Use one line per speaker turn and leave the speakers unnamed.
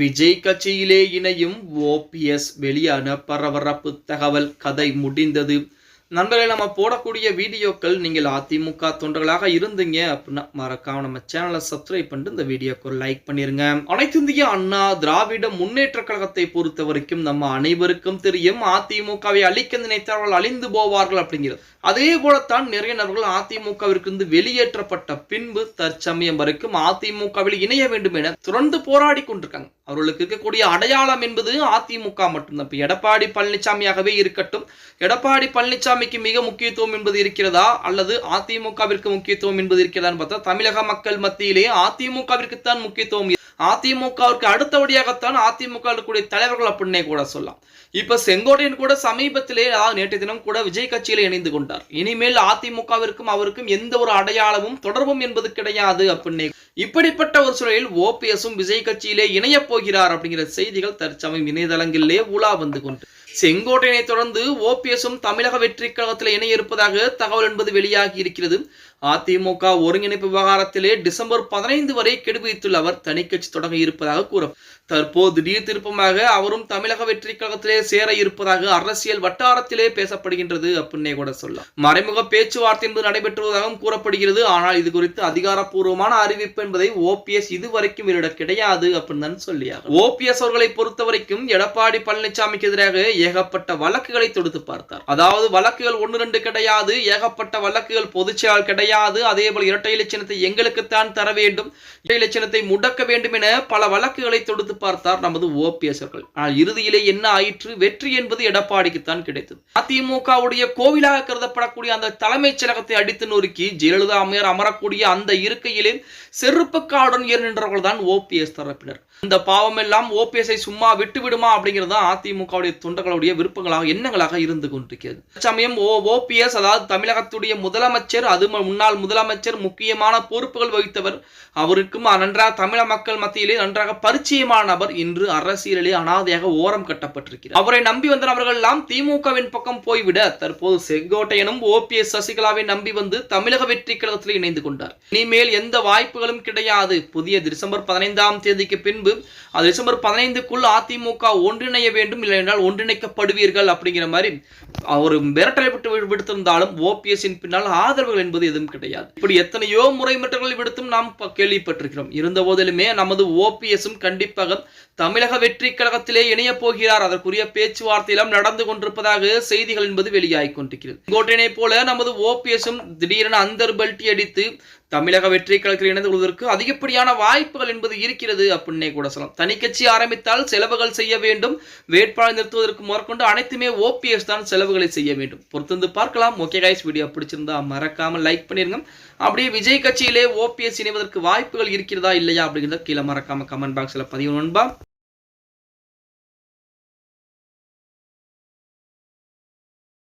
விஜய் கட்சியிலே இணையும் ஓபிஎஸ் வெளியான பரபரப்பு தகவல் கதை முடிந்தது. நண்பர்களே நம்ம போடக்கூடிய வீடியோக்கள் நீங்கள் அதிமுக தொண்டர்களாக இருந்தீங்க அப்படின்னா மறக்காம நம்ம சேனலை சப்ஸ்கிரைப் பண்ணிட்டு இந்த வீடியோக்கு ஒரு லைக் பண்ணிருங்க. அனைத்து இந்திய அண்ணா திராவிட முன்னேற்ற கழகத்தை பொறுத்த வரைக்கும் நம்ம அனைவருக்கும் தெரியும் அதிமுகவை அழிக்க நினைத்தவர்கள் அழிந்து போவார்கள் அப்படிங்கிறது. அதே போலத்தான் நிறைய நபர்கள் அதிமுகவிற்கு வெளியேற்றப்பட்ட பின்பு தற்சமயம் வரைக்கும் அதிமுகவில் இணைய வேண்டும் என தொடர்ந்து போராடி கொண்டிருக்காங்க. அவர்களுக்கு இருக்கக்கூடிய அடையாளம் என்பது அதிமுக மட்டும்தான். இப்ப எடப்பாடி பழனிசாமியாகவே இருக்கட்டும் எடப்பாடி பழனிசாமிக்கு மிக முக்கியத்துவம் என்பது இருக்கிறதா? அல்லது அதிமுகவிற்கு முக்கியத்துவம் என்பது இருக்கிறதான்னு பார்த்தா தமிழக மக்கள் மத்தியிலே அதிமுகவிற்குத்தான் முக்கியத்துவம் அதிமுகவிற்கு அடுத்தபடியாகத்தான் அதிமுக இருக்கக்கூடிய தலைவர்கள் அப்படின்னே கூட சொல்லலாம். இப்ப செங்கோட்டையன் கூட சமீபத்திலே அதாவது நேற்று தினம் கூட விஜய் கட்சியில இணைந்து கொண்டார். இனிமேல் அதிமுகவிற்கும் அவருக்கும் எந்த ஒரு அடையாளமும் தொடர்பும் என்பது கிடையாது அப்படின்னே இப்படிப்பட்ட ஒரு சூழலில் ஓபிஎஸும் விஜய் கட்சியிலே இணையப் போகிறார் அப்படிங்கிற செய்திகள் தற்சமயம் இணையதளங்களிலே உலா வந்து கொண்டு செங்கோட்டையனை தொடர்ந்து ஓபிஎஸும் தமிழக வெற்றி கழகத்தில் இணைய இருப்பதாக தகவல் என்பது வெளியாகி இருக்கிறது. அதிமுக ஒருங்கிணைப்பு விவகாரத்திலே டிசம்பர் பதினைந்து வரை கெடுபிடித்துள்ள அவர் தனிக்கட்சி தொடங்க இருப்பதாக கூற தற்போது திடீர் திருப்பமாக அவரும் தமிழக வெற்றி கழகத்திலே சேர இருப்பதாக அரசியல் வட்டாரத்திலே பேசப்படுகின்றது அப்படின்னே கூட சொல்லலாம். மறைமுக பேச்சுவார்த்தை என்பது நடைபெற்றுவதாகவும் கூறப்படுகிறது. ஆனால் இது குறித்து அதிகாரப்பூர்வமான அறிவிப்பு என்பதை ஓபிஎஸ் இதுவரைக்கும் இவரிடம் கிடையாது அப்படின்னு தான் சொல்லியா ஓபிஎஸ் அவர்களை பொறுத்த வரைக்கும் எடப்பாடி பழனிசாமிக்கு எதிராக ஏகப்பட்ட வழக்குகளை தொடுத்து பார்த்தார். அதாவது வழக்குகள் ஒன்று ரெண்டு கிடையாது ஏகப்பட்ட வழக்குகள் பொதுச்செயலாளர் கிடையாது. அதே போல இரட்டை இலட்சணத்தை எங்களுக்குத்தான் தர வேண்டும் இரட்டை இலட்சணத்தை முடக்க வேண்டும் என பல வழக்குகளை தொடுத்து பார்த்தார் நமது ஓபிஎஸ் அவர்கள். ஆனால் இறுதியிலே என்ன ஆயிற்று? வெற்றி என்பது எடப்பாடிக்குத்தான் கிடைத்தது. அதிமுகவுடைய கோவிலாக கருதப்படக்கூடிய அந்த தலைமைச் செயலகத்தை அடித்து நொறுக்கி ஜெயலலிதா அம்மையார் அமரக்கூடிய அந்த இருக்கையிலே காடன் ஏறு நின்றவர்கள் தான் ஓபிஎஸ் தரப்பினர். இந்த பாவம் எல்லாம் ஓபிஎஸ்ஐ சும்மா விட்டு விடுமா அப்படிங்கிறது தான் அதிமுகவுடைய அவர்களுடைய விருப்பங்களாக எண்ணங்களாக இருந்து கொண்டிருக்கிறது. சமயம் ஓ ஓபிஎஸ் அதாவது தமிழகத்துடைய முதலமைச்சர் அது முன்னாள் முதலமைச்சர் முக்கியமான பொறுப்புகள் வகித்தவர் அவருக்கும் நன்றாக தமிழக மக்கள் மத்தியிலே நன்றாக பரிச்சயமான நபர் இன்று அரசியலிலே அனாதையாக ஓரம் கட்டப்பட்டிருக்கிறார். அவரை நம்பி வந்த நபர்கள் எல்லாம் திமுகவின் பக்கம் போய்விட தற்போது செங்கோட்டையனும் ஓபிஎஸ் சசிகலாவை நம்பி வந்து தமிழக வெற்றி கழகத்தில் இணைந்து கொண்டார். இனிமேல் எந்த வாய்ப்புகளும் கிடையாது. புதிய டிசம்பர் பதினைந்தாம் தேதிக்கு பின்பு டிசம்பர் பதினைந்துக்குள் அதிமுக ஒன்றிணைய வேண்டும் இல்லை என்றால் ஒன்றிணைக்க வைக்கப்படுவீர்கள் அப்படிங்கிற மாதிரி அவர் மிரட்டலை விட்டு விடுத்திருந்தாலும் ஓபிஎஸ்ஸின் பின்னால் ஆதரவுகள் என்பது எதுவும் கிடையாது. இப்படி எத்தனையோ முறை மிரட்டல்களை விடுத்தும் நாம் கேள்விப்பட்டிருக்கிறோம். இருந்த போதிலுமே நமது ஓபிஎஸும் கண்டிப்பாக தமிழக வெற்றி கழகத்திலே இணைய போகிறார். அதற்குரிய பேச்சுவார்த்தையெல்லாம் நடந்து கொண்டிருப்பதாக செய்திகள் என்பது வெளியாகிக் கொண்டிருக்கிறது. கோட்டையினை போல நமது ஓபிஎஸும் திடீரென அந்தர் பெல்ட்டி அடித்து தமிழக வெற்றி கழகத்தில் இணைந்து கொள்வதற்கு அதிகப்படியான வாய்ப்புகள் என்பது இருக்கிறது அப்படின்னே கூட சொல்லலாம். தனி கட்சி ஆரம்பித்தால் செலவுகள் செய்ய வேண்டும். வேட்பாளர் நிறுத்துவதற்கு முதற்கொண்டு அனைத்துமே ஓபிஎஸ் தான் செலவுகளை செய்ய வேண்டும். பொறுத்திருந்து பார்க்கலாம். ஓகே கைஸ் வீடியோ பிடிச்சிருந்தா மறக்காமல் லைக் பண்ணிருங்க. அப்படியே விஜய் கட்சியிலே ஓபிஎஸ் இணைவதற்கு வாய்ப்புகள் இருக்கிறதா இல்லையா அப்படிங்கிறத கீழே மறக்காம கமெண்ட் பாக்ஸில் பதிவு நண்பா.